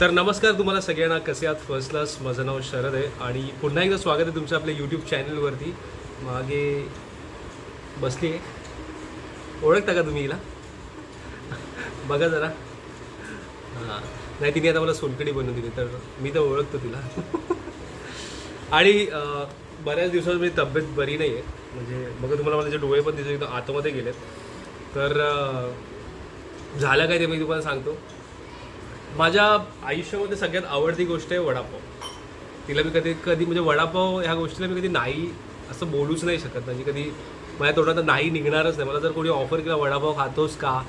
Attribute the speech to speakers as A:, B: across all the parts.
A: तर नमस्कार तुम्हाला सगळ्यांना. कसे आहात? फर्स्ट क्लास माझं नाव शरद आहे. आणि पुन्हा एकदा स्वागत आहे तुमचं आपल्या यूट्यूब चॅनलवरती मागे बसली आहे ओळखता का तुम्ही हिला? बघा जरा. हां. नाही तिने आता मला सोनकडी बनवून दिली तर मी तर ओळखतो तिला. आणि बऱ्याच दिवसात मी तब्येत बरी नाही आहे म्हणजे बघा तुम्हाला मला जे डोळे पण तिथे आतमध्ये गेलेत. तर झालं काय ते मी तुम्हाला सांगतो. माझ्या आयुष्यामध्ये सगळ्यात आवडती गोष्ट आहे वडापाव. तिला मी कधी कधी म्हणजे वडापाव ह्या गोष्टीला मी कधी नाही असं बोलूच नाही शकत. म्हणजे कधी माझ्या तोंडात नाही निघणारच नाही. मला जर कोणी ऑफर केला वडापाव खातोस का?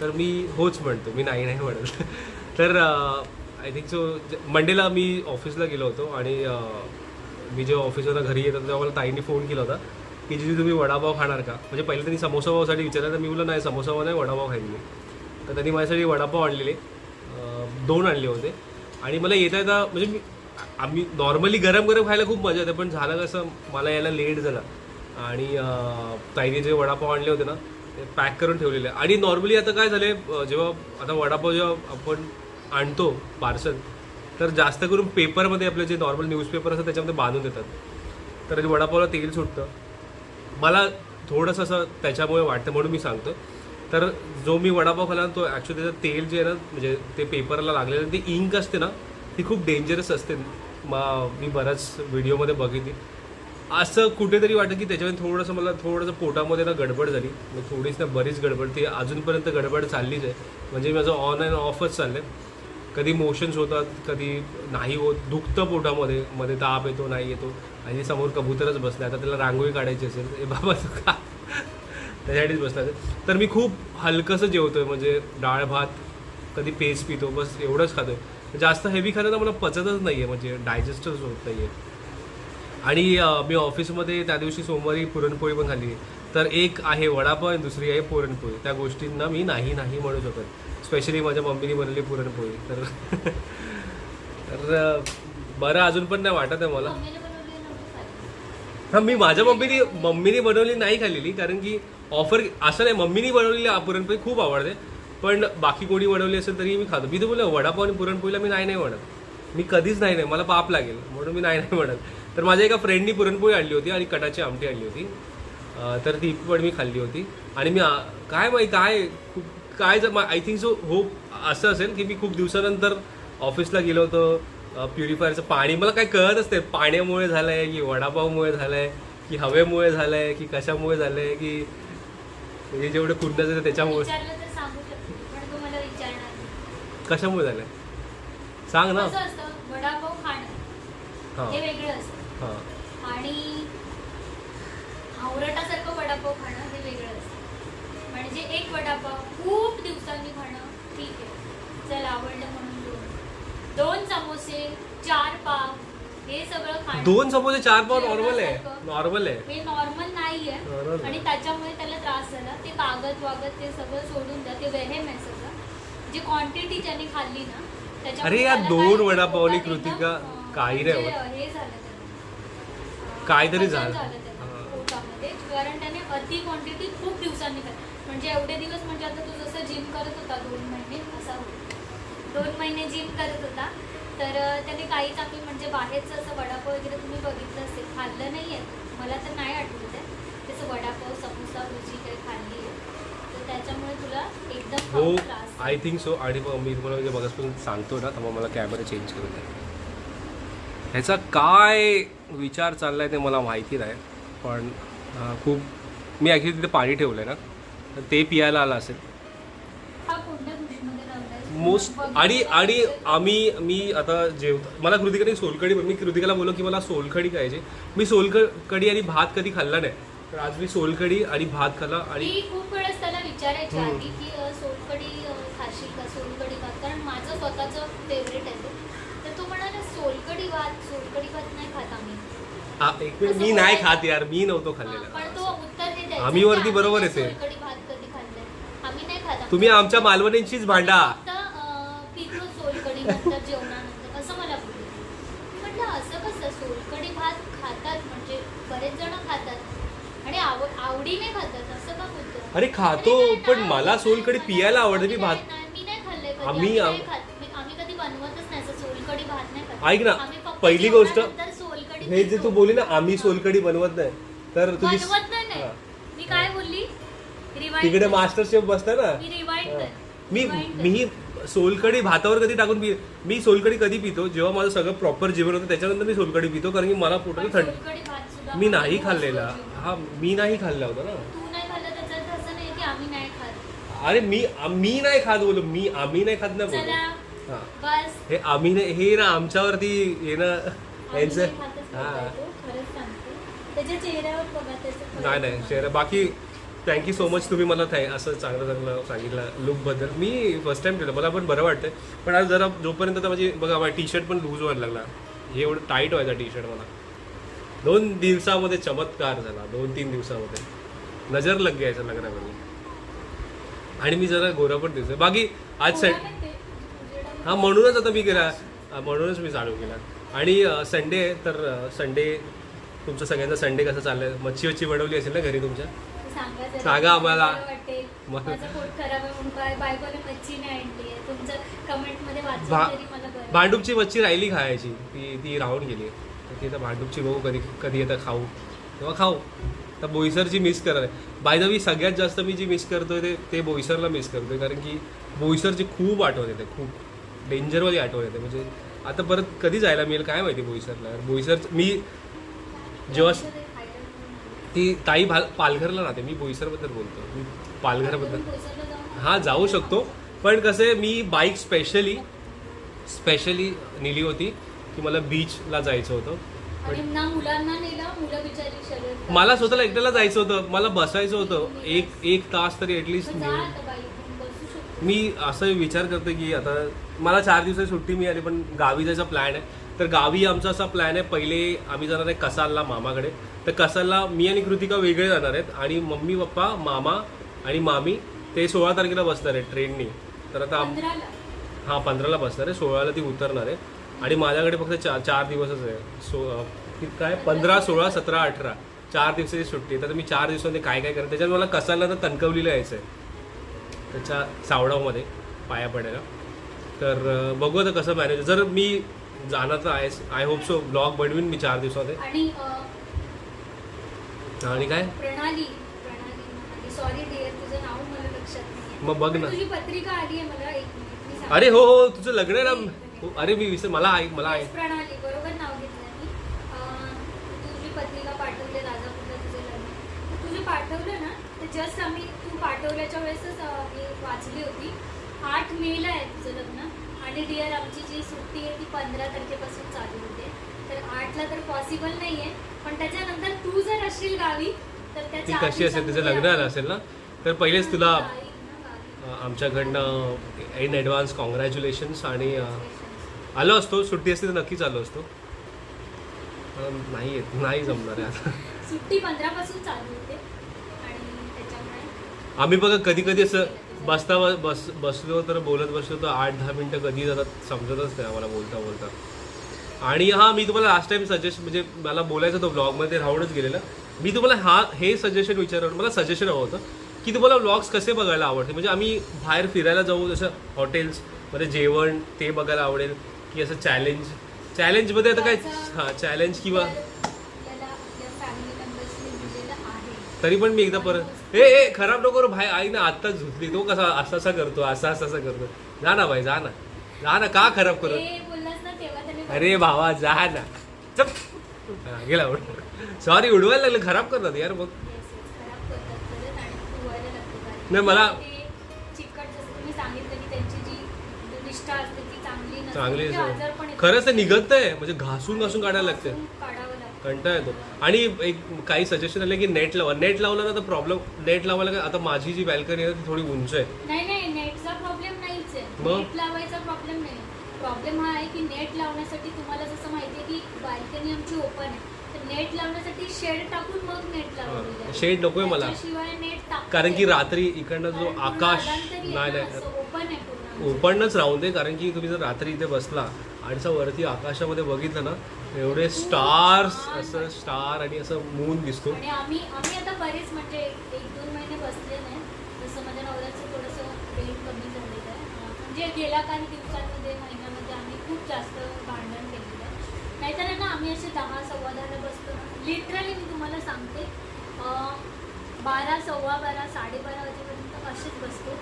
A: तर मी होच म्हणतो. मी नाही नाही म्हणत. तर आय थिंक सो मंडेला मी ऑफिसला गेलो होतो आणि मी जेव्हा ऑफिसवरून घरी येत होतो तेव्हा मला ताईंनी फोन केला होता की जी तुम्ही वडापाव खाणार का? म्हणजे पहिले त्यांनी समोसा पावसाठी विचारलं तर मी बोललो नाही समोसा पाव नाही वडापाव खाईन मी. तर त्यांनी माझ्यासाठी वडापाव आणलेले. दोन आणले होते. आणि मला येता येता म्हणजे मी आम्ही नॉर्मली गरम गरम खायला खूप मजा येते पण झालं कसं मला यायला लेट झाला. आणि ताईने जे वडापाव आणले होते ना ते पॅक करून ठेवलेले. आणि नॉर्मली आता काय झाले जेव्हा आता वडापाव जेव्हा आपण आणतो पार्सल तर जास्त करून पेपरमध्ये आपले जे नॉर्मल न्यूजपेपर असतात त्याच्यामध्ये बांधून देतात. तर ते वडापावला तेल सुटतं. मला थोडंसं असं त्याच्यामुळे वाटतं म्हणून मी सांगतो तर जो मी वडापाव खाला ना, तो ॲक्च्युली त्याचं तेल जे आहे ना म्हणजे ते पेपरला लागलेलं ते इंक असते ना ती खूप डेंजरस असते. मा मी बऱ्याच व्हिडिओमध्ये बघितली. असं कुठेतरी वाटतं की त्याच्यामध्ये थोडंसं मला थोडंसं पोटामध्ये ना गडबड झाली. मग थोडीच ना बरीच गडबड ती अजूनपर्यंत गडबड चाललीच आहे. म्हणजे माझं ऑन अँड ऑफच चाललं आहे कधी मोशन्स होतात कधी नाही होत दुखतं पोटामध्ये. मध्ये ताप येतो नाही येतो. आणि समोर कबूतरच बसले आता त्याला रांगोळी काढायची असेल ए बाबा का त्यासाठीच बसला आहे. तर मी खूप हलकंसं जेवतोय म्हणजे डाळ भात कधी पेस्ट पितो बस एवढंच खातोय. जास्त हेवी खाणं तर मला पचतच नाही आहे म्हणजे डायजेस्टच होत नाही आहे आणि मी ऑफिसमध्ये त्या दिवशी सोमवारी पुरणपोळी पण खाल्ली. तर एक आहे वडापाव आणि दुसरी आहे पुरणपोळी. त्या गोष्टींना मी नाही नाही म्हणू शकत. स्पेशली माझ्या मम्मीने बनवली पुरणपोळी. तर तर बरं अजून पण नाही वाटत आहे मला. हा मी माझ्या मम्मीने मम्मीने बनवली नाही खाल्लेली. कारण की ऑफर असं नाही मम्मीनी बनवलेली पुरणपोळी खूप आवडते. पण बाकी कोणी बनवली असेल तरी मी खातो. मी तर बोललो वडापाव आणि पुरणपोळीला मी नाही नाही म्हणत. मी कधीच नाही नाही मला पाप लागेल म्हणून मी नाही नाही म्हणत. तर माझ्या एका फ्रेंडनी पुरणपोळी आणली होती आणि कटाची आमटी आणली होती. तर ती पण मी खाल्ली होती. आणि मी काय माहिती काय खूप काय आय थिंक सो होप असं असेल की मी खूप दिवसानंतर ऑफिसला गेलो होतो. प्युरिफायरचं पाणी मला काय कळत असते पाण्यामुळे झालं आहे की वडापावमुळे झालं आहे की हवेमुळे झालं आहे की कशामुळे झालं आहे की हे जेवढे कुंडाचं आहे त्याच्यामुळे.
B: विचारलं तर सांगू शकते पण तू मला विचारणार नाही.
A: कशामुळे झालंय? सांग ना.
B: वडापाव खाणं
A: हां.
B: वेगळं असतं. आणि आवरटासारखं वडापाव खाणं हे वेगळं असतं. म्हणजे एक वडापाव खूप दिवसांनी खाणं ठीक आहे. चल आवडलं म्हणून दोन. दोन समोसे चार पाव हे सगळं खाणं
A: दोन समोसे चार पाव नॉर्मल आहे. नॉर्मल आहे
B: हे नॉर्मल नाहीये. आणि त्याच्यामुळे त्याला त्रास झाला ते कागद वागद ते सगळं सोडून द्या ते वेहेम आहे सगळं जी क्वांटिटी ज्याने खाल्ली ना त्याच्यामुळे
A: अरे या
B: त्याला
A: दोन
B: काय पोटात एकदम,
A: कृतिका
B: अं,
A: काही नाही
B: म्हणजे
A: होत.
B: हे झालं त्याला.
A: काहीतरी
B: पचन
A: झालं.
B: त्याला
A: हां.
B: पोटामध्ये कारण त्याने अति क्वांटिटी खूप दिवसांनी खाल्ली म्हणजे एवढे दिवस म्हणजे आता तू जसं जिम करत होता दोन महिने असा होता दोन महिने जिम करत होता तर त्याने काहीच आपली म्हणजे बाहेरचं असं वडापाव वगैरे तुम्ही बघितलं असेल खाल्लं नाही आहे. मला तर नाही आठवत आहे. तसं वडापाव समोसा भजी काही खाल्ली आहे. तर त्याच्यामुळे तुला एकदम
A: हो आय थिंक सो आणि मग मी तुम्हाला म्हणजे बघासपासून सांगतो ना तर मग मला कॅमेरा चेंज करून द्या ह्याचा काय विचार चाललाय ते मला माहिती नाही. पण खूप मी ॲक्च्युली तिथे पाणी ठेवलं आहे ना. तर ते पियायला आलं असेल. मोस्ट आणि आणि आम्ही मी आता जेव मला कृतिकाने सोलकडी मी कृतिकाला बोललो की मला सोलकडी खायची मी सोलकडी आणि भात कधी खाल्ला नाही. तर आज मी सोलकडी आणि भात खाल्ला आणि
B: मी खूप वेळेस त्याला विचारायची
A: हम्म.
B: आधी की अ, सोलकढी अ, खाशील का? सोलकढी भात? कारण माझं स्वतःचं फेवरेट आहे ते. तर तो म्हणाला सोलकढी भात सोलकढी भात नाही खात आम्ही.
A: आ, एक मिनिट मी नाही खात यार मी नव्हतो
B: हा, पण
A: खाल्लेला
B: तो उत्तर द्यायचा
A: आम्ही
B: की
A: वरती बरोबर येते.
B: सोलकढी भात कधी खाल्लाय. आम्ही नाही खात आम्ही
A: तुम्ही आमच्या मालवणींशीच भांडा.
B: फक्त, अ, पितो सोलकढी नंतर जेवणानंतर असं मला बोलले मी म्हटलं असं कसं सोलकढी भात खातात म्हणजे बरेच जण खातात आणि आव आवडीने खातात असं का बोलतो
A: अरे खातो
B: अरे नाही,
A: पण
B: नाही,
A: मला
B: नाही,
A: सोलकडी
B: नाही,
A: पियायला आवडते मी
B: नाही,
A: भात
B: नाही, मी नाही खाल्लंय कधी,
A: आम्ही-
B: आम्ही नाही खात. मी- आम्ही कधी बनवतच नाही असं सोलकडी भात नाही करत.
A: ऐक ना,
B: आम्ही फक्त
A: पहिली गोष्ट-
B: जेवणानंतर सोलकढी
A: हे जे. तू बोलली ना आम्ही सोलकडी बनवत नाही तर तुझी
B: बनवत नाही नाही
A: हा.
B: मी काय बोलली
A: तिकडे मास्टर शेफ बसता ना
B: मी रिवाइंड. कर
A: मी
B: Rewind कर.
A: मी सोलकडी भातावर कधी टाकून पी मी सोलकडी कधी पितो? जेव्हा माझं सगळं प्रॉपर जेवण होतं त्याच्यानंतर मी सोलकडी पितो कारण की मला पोटाला थंड मी नाही खाल्लेला. हा मी नाही खाल्ला होता ना. अरे मी मी नाही खात बोललो. मी आम्ही नाही खात
B: चला
A: बोललो. हा. हे आम्ही नाही हे ना आमच्यावरती हे ना यांचं हा.
B: त्याच्या चेहऱ्यावर बघा त्याचं फरक
A: नाही नाही. शेअर बाकी थँक्यू सो मच तुम्ही मला थँक असं चांगलं चांगलं सांगितलं लुकबद्दल मी फर्स्ट टाइम केलं मला पण बरं वाटतं पण आज जरा जोपर्यंत आता माझी बघा माझा टी शर्ट पण लूज व्हायला लागला. हे एवढं टाईट व्हायचा टी शर्ट मला. दोन दिवसामध्ये चमत्कार झाला. दोन तीन दिवसामध्ये. नजर लग यायचं लग्नामध्ये. आणि मी जरा गोरा पण दिसतोय. बाकी आज सं. हा म्हणूनच आता मी हा, म्हणूनच मी चालू केला. आणि संडे आहे तर संडे तुमचं सगळ्यांचा संडे कसं चाललंय? मच्छी वच्छी बनवली असेल ना घरी तुमच्या?
B: सांगा
A: आम्हाला.
B: तरी
A: भांडूपची मच्छी राहिली खायची. ती ती राहून गेली. तर ती आता भांडूपची बघू कधी कधी येतं खाऊ. तेव्हा खाऊ. तर बोईसरची मिस करत आहे. बाय द वी सगळ्यात जास्त मी जी मिस करतोय ते ते बोईसरला मिस करतोय. कारण की बोईसरची खूप आठवण येते. खूप. डेंजरवाली आठवण येते. म्हणजे आता परत कधी जायला मिळेल? काय माहिती बोईसरला? बोईसर मी जेव्हा
B: ते
A: ताई भाल पालघरला राहते. मी बोईसरबद्दल बोलतो. मी पालघरबद्दल. हा जाऊ शकतो. पण कसं आहे मी बाईक स्पेशली स्पेशली नेली होती की मला बीचला जायचं होतं.
B: मुलं
A: स्वतःला एकट्याला जायचं होतं. मला बसायचं होतं. एक एक तास तरी ॲटलिस्ट मी असं विचार करतो की आता मला चार दिवसाची सुट्टी मिळाली पण गावी जायचा प्लॅन आहे. तर गावी आमचा असा प्लॅन आहे पहिले आम्ही जाणार आहे कसालला मामाकडे. तर कसालला मी आणि कृतिका वेगळे जाणार आहेत आणि मम्मी पप्पा मामा आणि मामी ते सोळा तारखेला बसणार आहेत ट्रेननी तर आता हा पंधराला बसणार आहे. सोळाला ती उतरणार आहे. आणि माझ्याकडे फक्त चार चार दिवसच आहे. सो काय? पंधरा सोळा सतरा अठरा. चार दिवसाची सुट्टी. तर मी चार दिवसामध्ये काय काय करत? त्याच्यात मला कसाला तर कणकवलीला यायचं आहे. त्याच्या सावडावमध्ये पाया पडायला. तर बघू आता कसं मॅनेज जर मी जाणार तर आहे आय होप सो ब्लॉग बनवीन मी चार दिवसामध्ये.
B: आणि
A: आणि काय?
B: प्रणाली सॉरी डिअर तुझं नाव मला लक्षात नाही
A: मग बघ ना.
B: तुझी पत्रिका आली आहे मला एक मिनिट मी सांगते.
A: अरे हो हो तुझं लग्न आहे ना. हो, अरे मी विसर मला ऐक मला ऐक.
B: प्रणाली बरोबर नाव घेतलं मी. अं, तुझी पत्रिका पाठवली राजापूरला तुझे लग्न. तू जे पाठवलं ना ते जस्ट आम्ही तू पाठवल्याच्या वेळेसच अं, मी वाचली होती. आठ मेला आहे तुझं लग्न. आणि डिअर आमची जी सुट्टी आहे ती पंधरा तारखेपासून चालू होते. तर आठला तर पॉसिबल नाही आहे पण त्याच्यानंतर तू जर असशील गावी तर
A: ती
B: त्याच्या
A: कशी असेल? तिचं लग्न आलं असेल ना? तर पहिलेच तुला अ, आमच्याकडनं इन ॲडव्हान्स कॉंग्रॅच्युलेशन्स आणि अ, आलो असतो. सुट्टी असते तर नक्कीच आलो असतो. अ, नाही येत. नाही जमणार आहे आता.
B: सुट्टी पंधरा पासून चालू होते. आणि त्याच्यामुळे
A: आम्ही बघा कधी कधी असं बसता बस बसलो तर बोलत बसलो तर आठ दहा मिनटं कधी जातात समजतच नाही आम्हाला बोलता बोलता आणि हा मी तुम्हाला लास्ट टाइम सजेस्ट म्हणजे मला बोलायचं होतं ब्लॉगमध्ये राहूनच गेलेलं. मी तुम्हाला हा हे सजेशन विचारलं मला सजेशन हवं होतं की तुम्हाला व्लॉग्स कसे बघायला आवडते म्हणजे आम्ही बाहेर फिरायला जाऊ जसं हॉटेल्समध्ये जेवण ते बघायला आवडेल की असं चॅलेंज चॅलेंजमध्ये आता काय हां चॅलेंज किंवा तरी पण मी एकदा परत ए ए खराब नको भाई आई ना आत्ताच झुकली तो कसा असा असा करतो असा असा असा करतो. जा ना भाई जा ना. जा ना का खराब करत
B: ते बोललास ना तेव्हा त्याने
A: अरे भावा जा ना चप हा, गेला सॉरी उडवायला लागलं खराब करतात यार मग. नाही, मला-
B: ते चिकट जसं तुम्ही सांगितलं की त्यांची जी निष्ठा असते ती चांगली नसते.
A: चांगली
B: आजार पण येतो.
A: खरंच ते निघत नाही म्हणजे घासून घासून काढायला लागते
B: घासून काढावं लागतं
A: कंटाळा येतो आणि एक काही सजेशन आले की नेट लावा नेट लावलं ना तर प्रॉब्लेम नेट लावायला काय आता माझी जी बॅल्कनी आहे ती थोडी उंच आहे
B: नाही नाही नेटचा प्रॉब्लेम नाहीच आहे
A: मग?
B: नेट लावायचा प्रॉब्लेम प्रॉब्लेम हा आहे की नेट लावण्यासाठी तुम्हाला जसं माहिती आहे की बाल्कनी आमची ओपन आहे. तर नेट लावण्यासाठी शेड टाकून मग नेट लावलेलं
A: शेड नकोय मला.
B: शिवाय नेट टाक
A: कारण की रात्री इकडनं जो आकाश नाही नाही.
B: ओपन आहे पूर्ण.
A: ओपनच राहून दे कारण की तुम्ही जर रात्री इथे बसला आणि वरती आकाशामध्ये बघितलं ना एवढे स्टार्स असं स्टार आणि असं मून दिसतो.
B: आणि आम्ही आम्ही आता बरेच म्हणजे एक दोन महिने बसले नाही जसं माझ्या नवऱ्याचं थोडंसं वेट कमी पण म्हणजे गेल्या काही दिवसांमध्ये महिन्यामध्ये आम्ही खूप जास्त भांडण केलेलं आहे. नाहीतर आहे ना आम्ही असे दहा सव्वा दहाला बसतो. लिटरली मी तुम्हाला सांगते बारा सव्वा बारा साडेबारा वाजेपर्यंत असेच बसतो.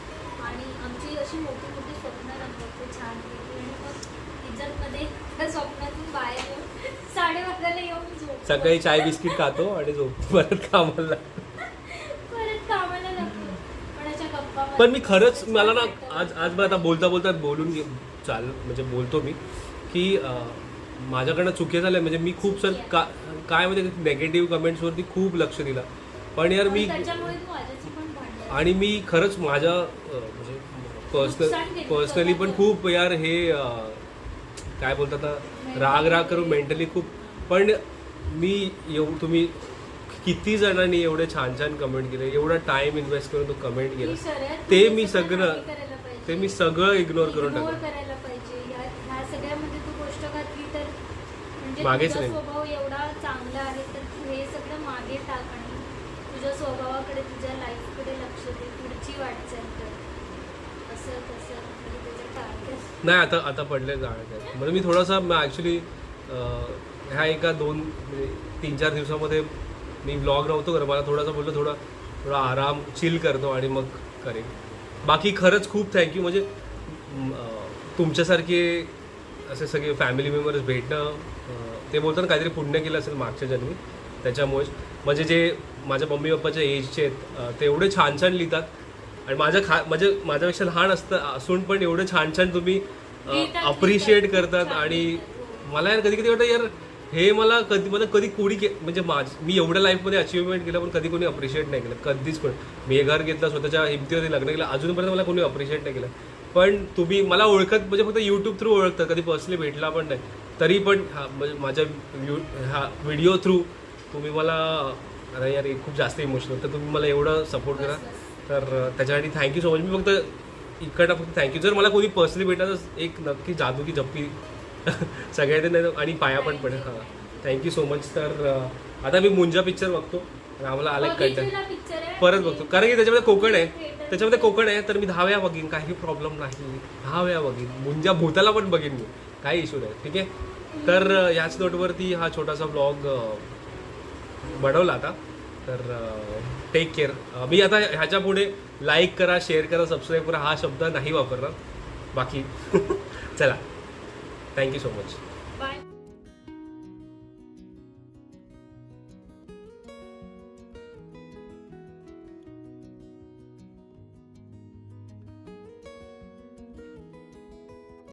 B: आणि आमची अशी मोठी मोठी स्वप्न रंगवतो छान आणि मग इज्जतमध्ये त्या स्वप्नातून बाहेर येऊन साडेबाराला येऊन झोप
A: सकाळी चाय बिस्किट खातो आणि झोप परत कामाला लागतो.
B: परत कामाला लागतो पण अशा गप्पा
A: पण मी खरंच मला ना आज आज मला आता बोलता बोलता बोलून चाल म्हणजे बोलतो मी की माझ्याकडनं चुकी झाल्या म्हणजे मी खूप सर का काय म्हणजे नेगेटिव्ह कमेंट्सवरती खूप लक्ष दिलं. पण यार मी आणि मी खरंच माझ्या म्हणजे पर्सनल पर्सनली पण. खूप यार हे काय बोलतात राग राग करून मेंटली खूप. पण मी एव तुम्ही किती जणांनी एवढे छान छान कमेंट केले एवढा टाइम इन्व्हेस्ट करून तो कमेंट केला. ते मी
B: सगळं.
A: ते मी सगळं इग्नोर करून टाकलं.
B: म्हणजे
A: मागेच नाही.
B: स्वभाव एवढा चांगला आहे तर तू हे सगळं मागे टाक आणि तुझ्या स्वभावाकडे तुझ्या लाईफकडे लक्ष दे. पुढची वाटचाल कर. असं तसं म्हणजे
A: नाही आता आता पडले म्हणजे मी थोडासा ॲक्च्युली ह्या एका दोन म्हणजे तीन चार दिवसामध्ये मी ब्लॉग नव्हतो करत मला थोडासा बोललो थोडा थोडा आराम चिल करतो आणि मग करेन. बाकी खरंच खूप थँक्यू म्हणजे तुमच्यासारखे असे सगळे फॅमिली मेंबर्स भेटणं ते बोलतात काहीतरी पुण्य केलं असेल मागच्या जन्मी त्याच्यामुळेच. म्हणजे जे माझ्या मम्मी पप्पाच्या एजचे आहेत ते एवढे छान छान लिहितात. आणि माझ्या खा म्हणजे माझ्यापेक्षा लहान असतं असून पण एवढं छान छान तुम्ही अप्रिशिएट करतात आणि
B: हो.
A: मला यार कधी कधी वाटतं यार हे मला कधी मला कधी कोणी के म्हणजे माझ मी एवढ्या लाईफमध्ये अचिव्हमेंट केलं पण कधी कोणी अप्रिशिएट नाही केलं. कधीच पण. मी घर घेतलं स्वतःच्या हिमतीवरती लग्न केलं. अजूनपर्यंत मला कोणी अप्रिशिएट नाही केलं. पण तुम्ही मला ओळखत म्हणजे फक्त यूट्यूब थ्रू ओळखतात कधी पर्सनली भेटला पण नाही. तरी पण हा म्हणजे माझ्या यू हा व्हिडिओ थ्रू तुम्ही मला अरे यार खूप जास्त इमोशनल तर तुम्ही मला एवढं सपोर्ट करा. तर त्याच्यासाठी थँक्यू सो मच मी फक्त इकडनं फक्त थँक्यू जर मला कोणी पर्सनली भेटला तर एक नक्की जादू की जप्पी सगळ्यांनी नाही आणि पाया पण पडेल हां. थँक्यू सो मच तर आता मी मुंजा पिक्चर बघतो. आणि आम्हाला आले
B: आहे.
A: परत बघतो. कारण की त्याच्यामध्ये कोकण आहे. त्याच्यामध्ये कोकण आहे तर मी दहा वेळा बघीन. काही प्रॉब्लेम नाही. दहा वेळा बघीन. मुंजा भूताला पण बघीन मी. काही इश्यू नाही. ठीक आहे? तर ह्याच नोटवरती हा छोटासा ब्लॉग बनवला आता. तर टेक केअर मी आता ह्याच्या पुढे लाईक करा शेअर करा सबस्क्राईब करा. हा शब्द नाही वापरणार. बाकी. चला. Thank you so much